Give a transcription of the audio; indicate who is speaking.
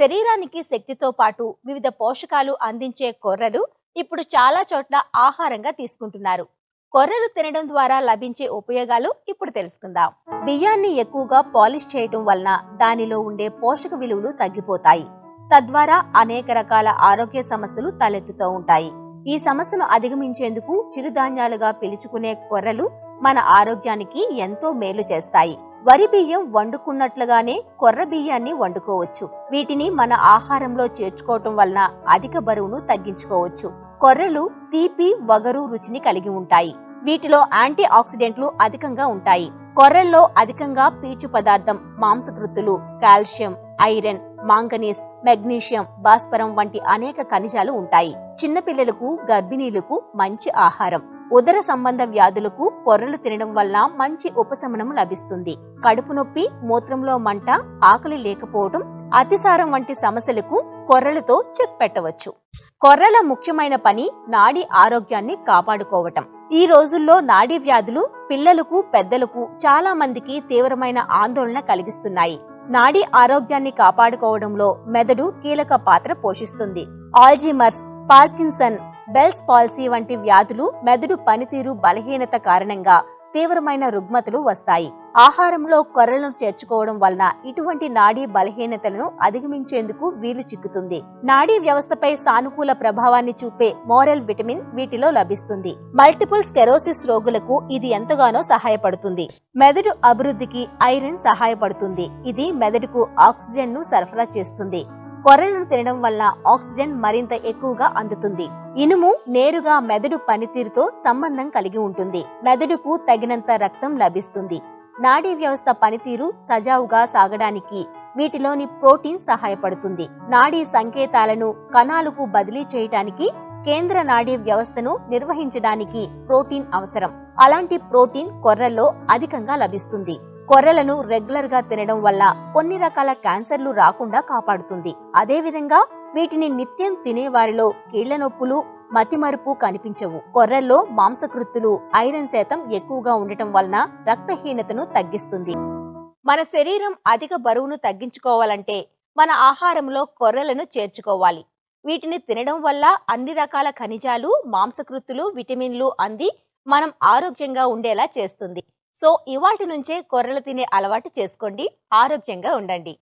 Speaker 1: శరీరానికి శక్తితో పాటు వివిధ పోషకాలు అందించే కొర్రలు ఇప్పుడు చాలా చోట్ల ఆహారంగా తీసుకుంటున్నారు. కొర్రలు తినడం ద్వారా లభించే ఉపయోగాలు ఇప్పుడు తెలుసుకుందాం. బియ్యాన్ని ఎక్కువగా పాలిష్ చేయటం వలన దానిలో ఉండే పోషక విలువలు తగ్గిపోతాయి. తద్వారా అనేక రకాల ఆరోగ్య సమస్యలు తలెత్తుతూ ఉంటాయి. ఈ సమస్యను అధిగమించేందుకు చిరుధాన్యాలుగా పిలుచుకునే కొర్రలు మన ఆరోగ్యానికి ఎంతో మేలు చేస్తాయి. వరి బియ్యం వండుకున్నట్లుగానే కొర్ర బియ్యాన్ని వండుకోవచ్చు. వీటిని మన ఆహారంలో చేర్చుకోవటం వలన అధిక బరువును తగ్గించుకోవచ్చు. కొర్రలు తీపి వగరు రుచిని కలిగి ఉంటాయి. వీటిలో యాంటీ ఆక్సిడెంట్లు అధికంగా ఉంటాయి. కొర్రల్లో అధికంగా పీచు పదార్థం మాంసకృతులు కాల్షియం ఐరన్ మాంగనీస్ మెగ్నీషియం భాస్వరం వంటి అనేక ఖనిజాలు ఉంటాయి. చిన్నపిల్లలకు గర్భిణీలకు మంచి ఆహారం. ఉదర సంబంధ వ్యాధులకు కొర్రలు తినడం వల్ల మంచి ఉపశమనం లభిస్తుంది. కడుపు నొప్పి మూత్రంలో మంట ఆకలి లేకపోవడం అతిసారం వంటి సమస్యలకు కొర్రలతో చెక్ పెట్టవచ్చు. కొర్రల ముఖ్యమైన పని నాడీ ఆరోగ్యాన్ని కాపాడుకోవటం. ఈ రోజుల్లో నాడీ వ్యాధులు పిల్లలకు పెద్దలకు చాలా మందికి తీవ్రమైన ఆందోళన కలిగిస్తున్నాయి. నాడీ ఆరోగ్యాన్ని కాపాడుకోవడంలో మెదడు కీలక పాత్ర పోషిస్తుంది. ఆల్జీమర్స్ పార్కిన్సన్ బెల్స్ పాలసీ వంటి వ్యాధులు మెదడు పనితీరు బలహీనత కారణంగా తీవ్రమైన రుగ్మతలు వస్తాయి. ఆహారంలో కొర్రలను చేర్చుకోవడం వలన ఇటువంటి నాడీ బలహీనతలను అధిగమించేందుకు వీలు చిక్కుతుంది. నాడీ వ్యవస్థపై సానుకూల ప్రభావాన్ని చూపే మోరల్ విటమిన్ వీటిలో లభిస్తుంది. మల్టిపుల్ స్కెరోసిస్ రోగులకు ఇది ఎంతగానో సహాయపడుతుంది. మెదడు అభివృద్ధికి ఐరన్ సహాయపడుతుంది. ఇది మెదడుకు ఆక్సిజన్ను సరఫరా చేస్తుంది. కొర్రలను తినడం వల్ల ఆక్సిజన్ మరింత ఎక్కువగా అందుతుంది. ఇనుము నేరుగా మెదడు పనితీరుతో సంబంధం కలిగి ఉంటుంది. మెదడుకు తగినంత రక్తం లభిస్తుంది. నాడీ వ్యవస్థ పనితీరు సజావుగా సాగడానికి వీటిలోని ప్రోటీన్ సహాయపడుతుంది. నాడీ సంకేతాలను కణాలకు బదిలీ చేయటానికి కేంద్ర నాడీ వ్యవస్థను నిర్వహించడానికి ప్రోటీన్ అవసరం. అలాంటి ప్రోటీన్ కొర్రల్లో అధికంగా లభిస్తుంది. కొర్రలను రెగ్యులర్గా తినడం వల్ల కొన్ని రకాల క్యాన్సర్లు రాకుండా కాపాడుతుంది. అదేవిధంగా వీటిని నిత్యం తినేవారిలో కీళ్ళ నొప్పులు మతిమరుపు కనిపించవు. కొర్రల్లో మాంసకృత్తులు ఐరన్ శాతం ఎక్కువగా ఉండటం వలన రక్తహీనతను తగ్గిస్తుంది. మన శరీరం అధిక బరువును తగ్గించుకోవాలంటే మన ఆహారంలో కొర్రలను చేర్చుకోవాలి. వీటిని తినడం వల్ల అన్ని రకాల ఖనిజాలు మాంసకృత్తులు విటమిన్లు అంది మనం ఆరోగ్యంగా ఉండేలా చేస్తుంది. సో ఇవాటి నుంచే కొర్రలు తినే అలవాటు చేసుకోండి. ఆరోగ్యంగా ఉండండి.